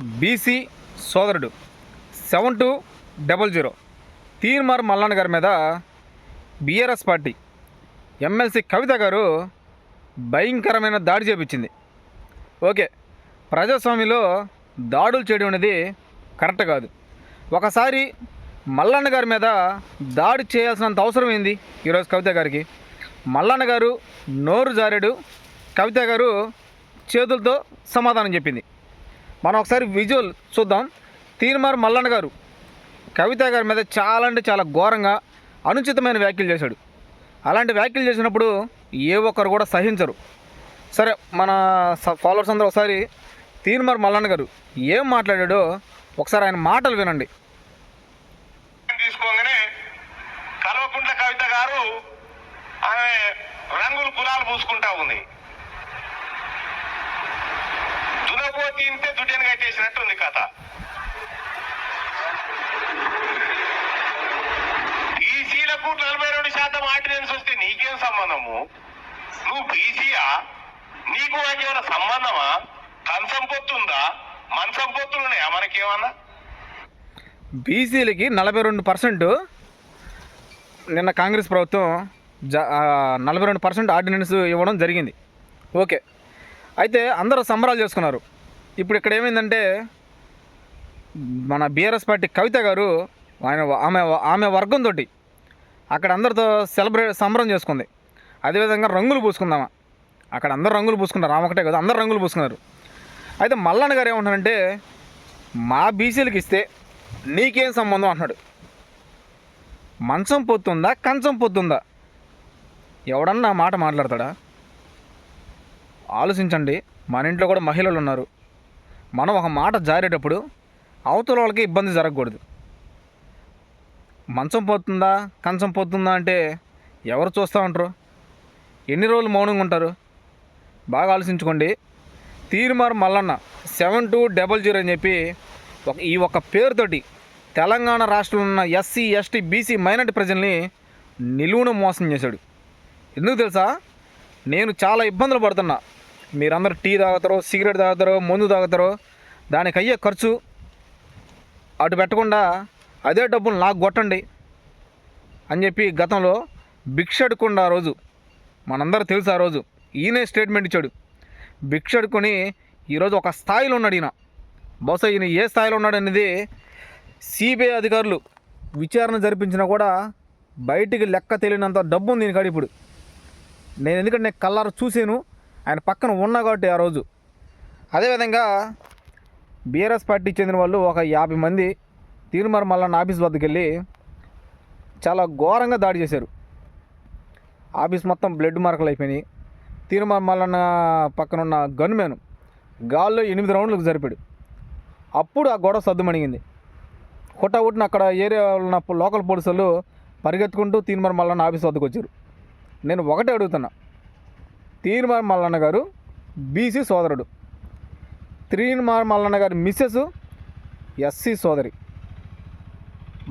BC సోదరుడు seven two double zero. Teenmar Mallanna గారి మీద బీఆర్ఎస్ పార్టీ ఎమ్మెల్సీ కవిత గారు భయంకరమైన దాడి చేపించింది. ఓకే ప్రజాస్వామ్యంలో దాడులు చేయడం అనేది కరెక్ట్ కాదు. ఒకసారి మల్లన్న గారి మీద దాడి చేయాల్సినంత అవసరం ఏంది ఈరోజు కవిత గారికి? మల్లన్న గారు నోరు జారాడు కవిత గారు చేతులతో సమాధానం చెప్పింది. మనం ఒకసారి విజువల్ చూద్దాం. తీర్మార్ మల్లన్న గారు కవిత గారి మీద చాలా అంటే చాలా ఘోరంగా అనుచితమైన వ్యాఖ్యలు చేశాడు. అలాంటి వ్యాఖ్యలు చేసినప్పుడు ఏ ఒక్కరు కూడా సహించరు. సరే మన ఫాలోవర్స్ అందరూ ఒకసారి తీర్మార్ మల్లన్న గారు ఏం మాట్లాడాడో ఒకసారి ఆయన మాటలు వినండి. తీసుకోగానే కల్వకుంట్ల కవిత గారు ఆమె రంగులు కులాలు పూసుకుంటా ఉంది. దునపోతి ఇంతే దుడ్డని కట్టేసినట్టుంది కథ. బీసీలకు నలభై రెండు శాతం ఆర్డినెన్స్ వస్తే నీకేం సంబంధము? నువ్వు బీసీయా? నీకు వాకేమైనా సంబంధమా? కంచం పొత్తుందా? మంచం పొత్తులు ఉన్నాయా? మనకేమన్నా? బీసీలకి నలభై రెండు పర్సెంట్ నిన్న కాంగ్రెస్ ప్రభుత్వం జ నలభై రెండు పర్సెంట్ ఆర్డినెన్స్ ఇవ్వడం జరిగింది. ఓకే. అయితే అందరూ సంబరాలు చేసుకున్నారు. ఇప్పుడు ఇక్కడ ఏమైందంటే మన బీఆర్ఎస్ పార్టీ కవిత గారు ఆయన ఆమె ఆమె వర్గంతో అక్కడ అందరితో సెలబ్రేట్ సంబరం చేసుకుంది. అదేవిధంగా రంగులు పూసుకుందామా. అక్కడ అందరు రంగులు పూసుకున్నారు ఆమె ఒకటే కదా అందరు రంగులు పూసుకున్నారు. అయితే మల్లన్న గారు ఏమంటారంటే మా బీసీలకు ఇస్తే నీకేం సంబంధం అంటున్నాడు. మంచం పొత్తుందా కంచం పొత్తుందా? ఎవడన్నా మాట మాట్లాడతాడా? ఆలోచించండి. మన ఇంట్లో కూడా మహిళలు ఉన్నారు. మనం ఒక మాట జారేటప్పుడు అవతల వాళ్ళకి ఇబ్బంది జరగకూడదు. మంచం పోతుందా కంచం పోతుందా అంటే ఎవరు చూస్తూ ఉంటారు? ఎన్ని రోజులు మౌనంగా ఉంటారు? బాగా ఆలోచించుకోండి. Teenmar Mallanna seven two double zero అని చెప్పి ఒక ఈ ఒక్క పేరుతోటి తెలంగాణ రాష్ట్రంలో ఉన్న ఎస్సీ ఎస్టీ బీసీ మైనార్టీ ప్రజల్ని నిలువున మోసం చేశాడు. ఎందుకు తెలుసా? నేను చాలా ఇబ్బందులు పడుతున్నా. మీరందరూ టీ తాగుతారో సిగరెట్ తాగుతారో మందు తాగుతారో దానికి అయ్యే ఖర్చు అటు పెట్టకుండా అదే డబ్బులు నాకు కొట్టండి అని చెప్పి గతంలో భిక్ష అడుక్కుండా ఆ రోజు మనందరూ తెలుసు ఆ రోజు ఈయనే స్టేట్మెంట్ ఇచ్చాడు. భిక్ష అడుక్కొని ఈరోజు ఒక స్థాయిలో ఉన్నాడు ఈయన. బహుశా ఈయన ఏ స్థాయిలో ఉన్నాడు అనేది సిబిఐ అధికారులు విచారణ జరిపించినా కూడా బయటికి లెక్క తెలియనంత డబ్బు ఉంది దీనికి ఇప్పుడు. నేను ఎందుకంటే నేను కల్లారు చూసాను ఆయన పక్కన ఉన్నా కాబట్టి ఆ రోజు. అదేవిధంగా బీఆర్ఎస్ పార్టీకి చెందిన వాళ్ళు ఒక యాభై మంది తీర్మార్ మల్లన్న ఆఫీస్ వద్దకు వెళ్ళి చాలా ఘోరంగా దాడి చేశారు. ఆఫీస్ మొత్తం బ్లడ్ మార్కులు అయిపోయినాయి. తీర్మార్ మల్లన్న పక్కన ఉన్న గన్మెన్ గాల్లో ఎనిమిది రౌండ్లకు జరిపాడు. అప్పుడు ఆ గొడవ సద్దుమణిగింది. హుటాహుటిన అక్కడ ఏరియాలో ఉన్న లోకల్ పోలీసులు పరిగెత్తుకుంటూ తీర్మార్ మల్లన్న ఆఫీస్ వద్దకు వచ్చారు. నేను ఒకటే అడుగుతున్నా. తీర్మార్ మల్లన్న గారు బీసీ సోదరుడు. త్రీనిమార్ మల్లన్న గారి మిస్సెస్ ఎస్సీ సోదరి.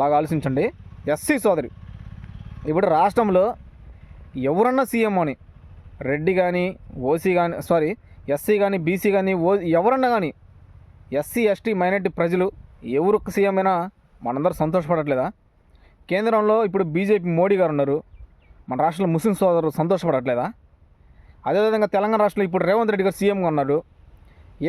బాగా ఆలోచించండి. ఎస్సీ సోదరి. ఇప్పుడు రాష్ట్రంలో ఎవరన్నా సీఎం అని రెడ్డి కానీ ఓసీ కానీ సారీ ఎస్సీ కానీ బీసీ కానీ ఓ ఎవరన్నా కానీ ఎస్సీ ఎస్టీ మైనార్టీ ప్రజలు ఎవరు సీఎం అయినా మనందరూ సంతోషపడట్లేదా? కేంద్రంలో ఇప్పుడు బీజేపీ మోడీ గారు ఉన్నారు. మన రాష్ట్రంలో ముస్లిం సోదరులు సంతోషపడట్లేదా? అదేవిధంగా తెలంగాణ రాష్ట్రంలో ఇప్పుడు రేవంత్ రెడ్డి గారు సీఎంగా ఉన్నారు.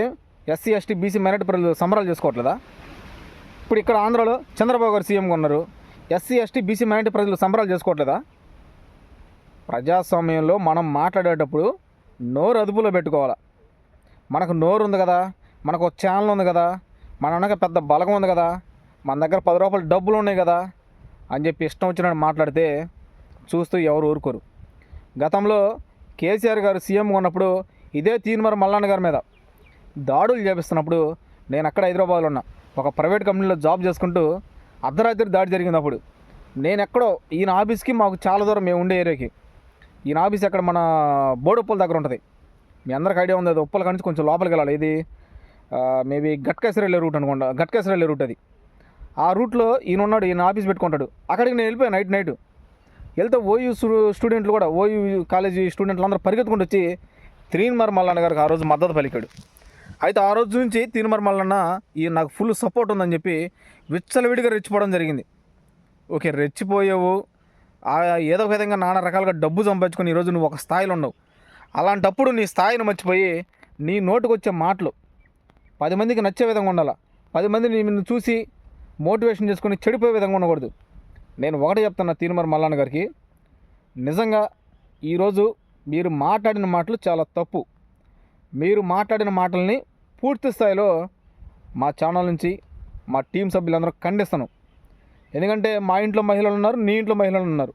ఏం ఎస్సీ ఎస్టీ బీసీ మైనార్టీ ప్రజలు సంబరాలు చేసుకోవట్లేదా? ఇప్పుడు ఇక్కడ ఆంధ్రాలో చంద్రబాబు గారు సీఎంగా ఉన్నారు. ఎస్సీ ఎస్టీ బీసీ మైనార్టీ ప్రజలు సంబరాలు చేసుకోవట్లేదా? ప్రజాస్వామ్యంలో మనం మాట్లాడేటప్పుడు నోరు అదుపులో పెట్టుకోవాలి? మనకు నోరు ఉంది కదా మనకు ఒక ఛానల్ ఉంది కదా మన వెనక పెద్ద బలగం ఉంది కదా మన దగ్గర పది రూపాయలు డబ్బులు ఉన్నాయి కదా అని చెప్పి ఇష్టం వచ్చినట్టు మాట్లాడితే చూస్తూ ఎవరు ఊరుకోరు. గతంలో కేసీఆర్ గారు సీఎంగా ఉన్నప్పుడు ఇదే తీన్మర మల్లన్న గారి మీద దాడులు చేపిస్తున్నప్పుడు నేను అక్కడ హైదరాబాద్లో ఉన్నా. ఒక ప్రైవేట్ కంపెనీలో జాబ్ చేసుకుంటూ అర్ధరాత్రి దాడి జరిగింది అప్పుడు నేను ఎక్కడో ఈయన ఆఫీస్కి మాకు చాలా దూరం మేము ఉండే ఏరియాకి. ఈయన ఆఫీస్ ఎక్కడ? మన బోడుప్పల దగ్గర ఉంటుంది. మీ అందరికి ఐడియా ఉంది అది ఉప్పల నుంచి కొంచెం లోపలికి వెళ్ళాలి. ఇది మేబీ గట్కేశ్వర రూట్ అనుకుంటా గట్కేశ్వర రూట్ అది. ఆ రూట్లో ఈయన ఉన్నాడు ఈయన ఆఫీస్ పెట్టుకుంటాడు. అక్కడికి నేను వెళ్ళిపోయాను నైట్ నైట్. వెళ్తే ఓయూ స్టూడెంట్లు కూడా ఓయూ కాలేజీ స్టూడెంట్లు అందరూ పరిగెత్తుకుంటూ వచ్చి త్రీన్మర్ మల్లాన్న గారికి ఆ రోజు మద్దతు పలికాడు. అయితే ఆ రోజు నుంచి తీర్మర్ మల్లన్న ఈ నాకు ఫుల్ సపోర్ట్ ఉందని చెప్పి విచ్చలవిడిగా రెచ్చిపోవడం జరిగింది. ఓకే రెచ్చిపోయావు. ఏదో ఒక విధంగా నానా రకాలుగా డబ్బు సంపాదించుకొని ఈరోజు నువ్వు ఒక స్థాయిలో ఉండవు అలాంటప్పుడు నీ స్థాయిని మర్చిపోయి నీ నోటుకు వచ్చే మాటలు పది మందికి నచ్చే విధంగా ఉండాలి? పది మంది నిన్ను చూసి మోటివేషన్ చేసుకొని చెడిపోయే విధంగా ఉండకూడదు. నేను ఒకటే చెప్తున్నా తీర్మర్ మల్లన్న గారికి నిజంగా ఈరోజు మీరు మాట్లాడిన మాటలు చాలా తప్పు. మీరు మాట్లాడిన మాటల్ని పూర్తి స్థాయిలో మా ఛానల్ నుంచి మా టీం సభ్యులందరూ ఖండిస్తాను. ఎందుకంటే మా ఇంట్లో మహిళలు ఉన్నారు నీ ఇంట్లో మహిళలు ఉన్నారు.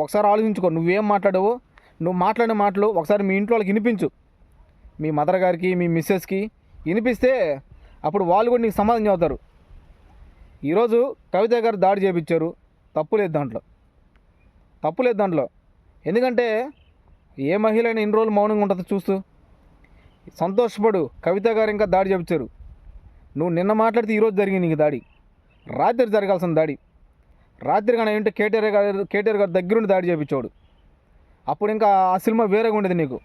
ఒకసారి ఆలోచించుకో నువ్వేం మాట్లాడవు నువ్వు మాట్లాడిన మాటలు ఒకసారి మీ ఇంట్లో వాళ్ళకి వినిపించు. మీ మదర్ గారికి మీ మిస్సెస్కి వినిపిస్తే అప్పుడు వాళ్ళు కూడా నీకు సమాధానం చెబుతారు. ఈరోజు కవిత గారు దాడి చేపించారు తప్పు లేదు దాంట్లో. తప్పు లేదు దాంట్లో. ఎందుకంటే ఏ మహిళ అయినా ఇన్ని రోజులు మౌనంగా ఉంటుందో చూస్తూ సంతోషపడు. కవిత గారు ఇంకా దాడి చేపించారు నువ్వు నిన్న మాట్లాడితే ఈరోజు జరిగింది నీకు దాడి. రాత్రి జరగాల్సిన దాడి. రాత్రి కానీ ఏంటంటే కేటీఆర్ గారు కేటీఆర్ గారు దగ్గరుండి దాడి చేయించాడు అప్పుడు ఇంకా ఆ సినిమా వేరేగా ఉండేది నీకు.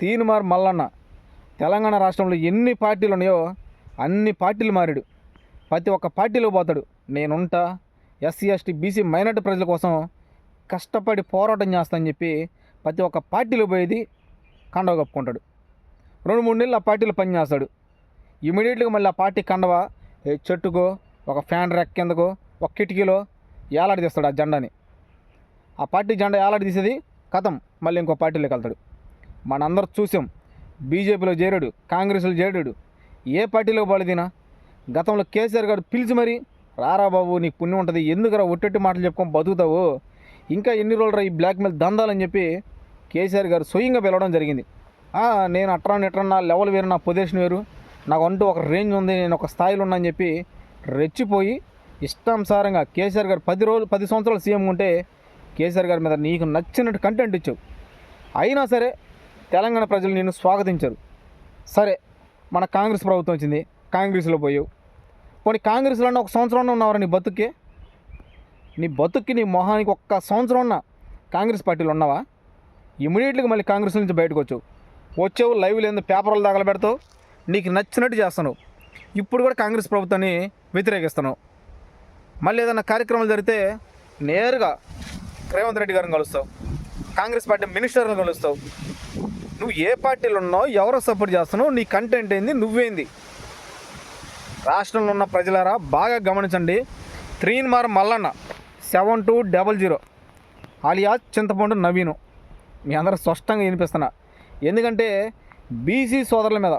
తీన్మార్ మల్లన్న తెలంగాణ రాష్ట్రంలో ఎన్ని పార్టీలు ఉన్నాయో అన్ని పార్టీలు మారాడు. ప్రతి ఒక్క పార్టీలో పోతాడు. నేనుంటా ఎస్సీ ఎస్టీ బీసీ మైనార్టీ ప్రజల కోసం కష్టపడి పోరాటం చేస్తానని చెప్పి ప్రతి ఒక్క పార్టీలో పోయేది కండవ కప్పుకుంటాడు. రెండు మూడు నెలలు ఆ పార్టీలో పనిచేస్తాడు ఇమీడియట్గా మళ్ళీ ఆ పార్టీ కండవ చెట్టుకో ఒక ఫ్యాన్ రెక్క కిందకో ఒక కిటికీలో ఏలాడదీస్తాడు ఆ జెండాని. ఆ పార్టీ జెండా ఏలాడి తీసేది? కథం. మళ్ళీ ఇంకో పార్టీలోకి వెళ్తాడు. మనందరూ చూసాం. బీజేపీలో చేరాడు కాంగ్రెస్లో చేరాడు. ఏ పార్టీలో పడిదినా గతంలో కేసీఆర్ గారు పిలిచి మరి రారా బాబు నీకు పుణ్యం ఉంటుంది. ఎందుకురా ఒట్టెట్టి మాటలు చెప్పుకొని బతుకుతావు? ఇంకా ఎన్ని రోజులు రా ఈ బ్లాక్మెయిల్ దందాలని చెప్పి కేసీఆర్ గారు స్వయంగా పిలవడం జరిగింది. నేను అట్రాన్ ఇట్రా నా లెవెల్ వేరు నా పొజిషన్ వేరు నాకు అంటూ ఒక రేంజ్ ఉంది నేను ఒక స్థాయిలో ఉన్నా అని చెప్పి రెచ్చిపోయి ఇష్టానుసారంగా కేసీఆర్ గారు పది రోజులు పది సంవత్సరాలు సీఎం ఉంటే కేసీఆర్ గారి మీద నీకు నచ్చినట్టు కంటెంట్ ఇచ్చావు. అయినా సరే తెలంగాణ ప్రజలు నిన్ను స్వాగతించారు. సరే మన కాంగ్రెస్ ప్రభుత్వం వచ్చింది కాంగ్రెస్లో పోయావు. పోనీ కాంగ్రెస్లో ఒక సంవత్సరం ఉన్నవారు నీ బతుక్కి? నీ బతుక్కి నీ మొహానికి ఒక్క సంవత్సరం ఉన్న కాంగ్రెస్ పార్టీలో ఉన్నావా? ఇమీడియట్గా మళ్ళీ కాంగ్రెస్ నుంచి బయటకు వచ్చావు. వచ్చావు లైవ్ లేదు పేపర్లు తగలబెడతావు. నీకు నచ్చినట్టు చేస్తాను ఇప్పుడు కూడా కాంగ్రెస్ ప్రభుత్వాన్ని వ్యతిరేకిస్తున్నావు. మళ్ళీ ఏదైనా కార్యక్రమాలు జరిగితే నేరుగా రేవంత్ రెడ్డి గారిని కలుస్తావు. కాంగ్రెస్ పార్టీ మినిస్టర్ని కలుస్తావు. నువ్వు ఏ పార్టీలో ఉన్నావు ఎవరో సపోర్ట్ చేస్తున్నావు. నీ కంటెంట్ ఏంది నువ్వేంది? రాష్ట్రంలో ఉన్న ప్రజలారా బాగా గమనించండి. Teenmar Mallanna seven two double zero alias Chintapandu Naveen. మీ అందరూ స్పష్టంగా వినిపిస్తున్నా. ఎందుకంటే బీసీ సోదరుల మీద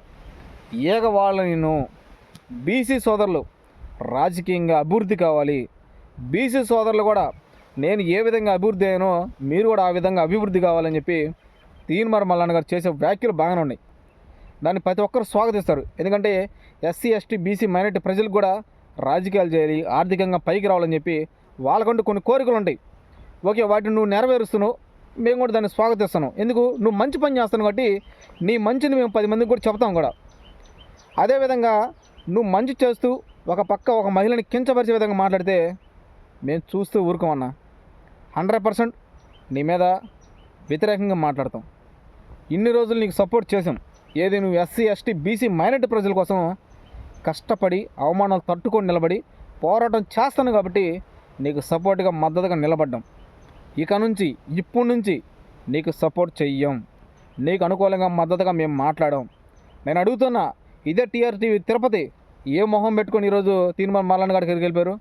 ఏక వాళ్ళ నేను బీసీ సోదరులు రాజకీయంగా అభివృద్ధి కావాలి. బీసీ సోదరులు కూడా నేను ఏ విధంగా అభివృద్ధి అయ్యానో మీరు కూడా ఆ విధంగా అభివృద్ధి కావాలని చెప్పి తీన్మార్ మల్లన్న గారు చేసే వ్యాఖ్యలు బాగానే ఉన్నాయి. దాన్ని ప్రతి ఒక్కరు స్వాగతిస్తారు. ఎందుకంటే ఎస్సీ ఎస్టీ బీసీ మైనార్టీ ప్రజలకు కూడా రాజకీయాలు చేయాలి ఆర్థికంగా పైకి రావాలని చెప్పి వాళ్ళకంటూ కొన్ని కోరికలు ఉంటాయి. ఓకే వాటిని నువ్వు నెరవేరుస్తున్నావు. మేము కూడా దాన్ని స్వాగతిస్తాను. ఎందుకు? నువ్వు మంచి పని చేస్తాను కాబట్టి నీ మంచిని మేము పది మందికి కూడా చెప్తాం కూడా. అదేవిధంగా నువ్వు మంచి చేస్తూ ఒక పక్క ఒక మహిళని కించపరిచే విధంగా మాట్లాడితే మేము చూస్తూ ఊరుకోమన్నా హండ్రెడ్ పర్సెంట్ నీ మీద వ్యతిరేకంగా మాట్లాడతాం. ఇన్ని రోజులు నీకు సపోర్ట్ చేసాం ఏది నువ్వు ఎస్సీ ఎస్టీ బీసీ మైనార్టీ ప్రజల కోసం కష్టపడి అవమానాలు తట్టుకొని నిలబడి పోరాటం చేస్తాను కాబట్టి నీకు సపోర్ట్గా మద్దతుగా నిలబడ్డాం. ఇక నుంచి ఇప్పటి నుంచి నీకు సపోర్ట్ చెయ్యం. నీకు అనుకూలంగా మద్దతుగా మేము మాట్లాడాం నేను అడుగుతున్నా ఇదే టీఆర్టీవీ తిరుపతి ఏ మొహం పెట్టుకొని ఈరోజు తీన్మార్ మల్లన్న గారికి ఎదురు వెళ్ళిపోయారు?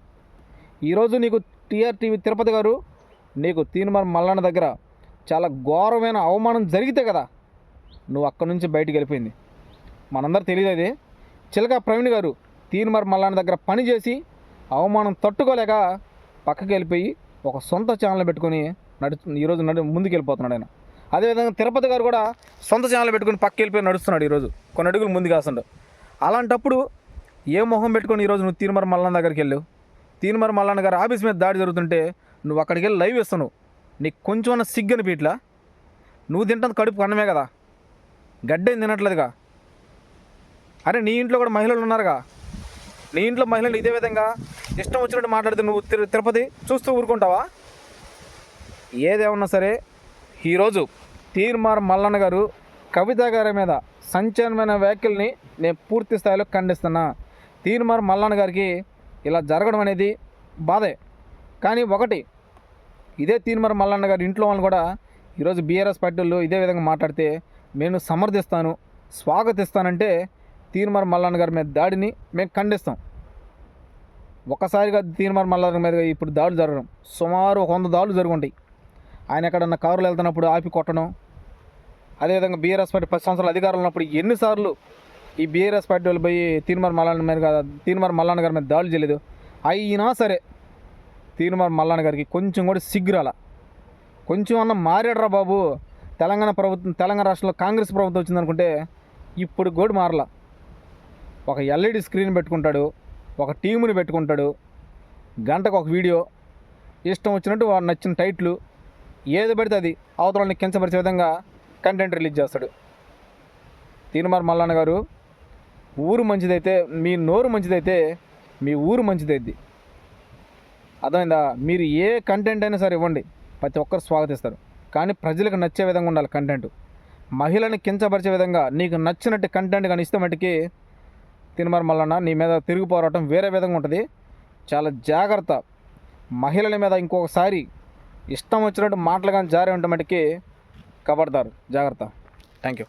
ఈరోజు నీకు టీఆర్టీవీ తిరుపతి గారు నీకు తీన్మార్ మల్లన్న దగ్గర చాలా ఘోరమైన అవమానం జరిగితే కదా నువ్వు అక్కడి నుంచి బయటికి వెళ్ళిపోయింది. మనందరూ తెలియదు అది. చిలక ప్రవీణ్ గారు తీన్మార్ మల్లన్న దగ్గర పనిచేసి అవమానం తట్టుకోలేక పక్కకి వెళ్ళిపోయి ఒక సొంత ఛానల్ పెట్టుకొని నడు ఈరోజు నడు ముందుకెళ్ళిపోతున్నాడు ఆయన. అదేవిధంగా తిరుపతి గారు కూడా సొంత ఛానల్ పెట్టుకుని పక్క వెళ్ళిపోయి నడుస్తున్నాడు ఈరోజు. కొన్ని అడుగులు ముందు వేస్తుండు. అలాంటప్పుడు ఏ మొహం పెట్టుకొని ఈరోజు నువ్వు తీన్మర్ మల్లన్న దగ్గరికి వెళ్ళావు తీన్మర్ మల్లన్న గారు ఆఫీస్ మీద దాడి జరుగుతుంటే నువ్వు అక్కడికి వెళ్ళి లైవ్ ఇస్తున్నావు నీకు కొంచెం సిగ్గని పీట్లా? నువ్వు తింటుంది కడుపు కన్నమే కదా. గడ్డేం తినట్లేదుగా. అరే నీ ఇంట్లో కూడా మహిళలు ఉన్నారుగా. నీ ఇంట్లో మహిళలు ఇదే విధంగా ఇష్టం వచ్చినట్టు మాట్లాడితే నువ్వు తిరు తిరుపతి చూస్తూ ఊరుకుంటావా? ఏదేమన్నా సరే ఈరోజు తీర్మార్ మల్లన్న గారు కవిత గారి మీద సంచలనమైన వ్యాఖ్యల్ని నేను పూర్తి స్థాయిలో ఖండిస్తున్నా. తీర్మార్ మల్లన్న గారికి ఇలా జరగడం అనేది బాధే. కానీ ఒకటి ఇదే తీర్మార్ మల్లన్న గారి ఇంట్లో వాళ్ళు కూడా ఈరోజు బీఆర్ఎస్ పార్టీలు ఇదే విధంగా మాట్లాడితే నేను సమర్థిస్తాను స్వాగతిస్తానంటే తీర్మార్ మల్లన్న గారి మీద దాడిని మేము ఖండిస్తాం. ఒక్కసారిగా తీర్మార్ మల్లన్న మీద ఇప్పుడు దాడులు జరగడం సుమారు ఒక వంద దాడులు జరుగుంటాయి. ఆయన ఎక్కడన్నా కారులో వెళ్తున్నప్పుడు ఆపి కొట్టడం అదేవిధంగా బీఆర్ఎస్ పార్టీ పది సంవత్సరాలు అధికారంలో ఉన్నప్పుడు ఎన్నిసార్లు ఈ బీఆర్ఎస్ పార్టీ వాళ్ళు పోయి తీర్మార్ మల్లన్న మీద తీర్మార్ మల్లన్న గారి మీద దాడులు చేయలేదు. అయినా సరే తీర్మార్ మల్లన్న గారికి కొంచెం కూడా సిగ్గురాల కొంచెం అన్న మారాడరా బాబు. తెలంగాణ ప్రభుత్వం తెలంగాణ రాష్ట్రంలో కాంగ్రెస్ ప్రభుత్వం వచ్చిందనుకుంటే ఇప్పుడు కూడా మారలా. ఒక ఎల్ఈడి స్క్రీన్ పెట్టుకుంటాడు ఒక టీముని పెట్టుకుంటాడు గంటకు ఒక వీడియో ఇష్టం వచ్చినట్టు వాడు నచ్చిన టైట్లు ఏది పడితే అది అవతలని కించపరిచే విధంగా కంటెంట్ రిలీజ్ చేస్తాడు. తీనుమార్ మల్లన్న గారు ఊరు మంచిదైతే మీ నోరు మంచిదైతే మీ ఊరు మంచిదైద్ది. అర్థమైందా? మీరు ఏ కంటెంట్ అయినా సరే ఇవ్వండి ప్రతి ఒక్కరు స్వాగతిస్తారు. కానీ ప్రజలకు నచ్చే విధంగా ఉండాలి కంటెంట్. మహిళని కించపరిచే విధంగా నీకు నచ్చినట్టు కంటెంట్ కానీ ఇస్తే మట్టుకి తిరుమల మల్లన్న నీ మీద తిరుగు పోరాటం వేరే విధంగా ఉంటుంది. చాలా జాగ్రత్త. మహిళల మీద ఇంకొకసారి ఇష్టం వచ్చినట్టు మాటలు కానీ జారి ఉండమటికి కబడతారు జాగ్రత్త. Thank you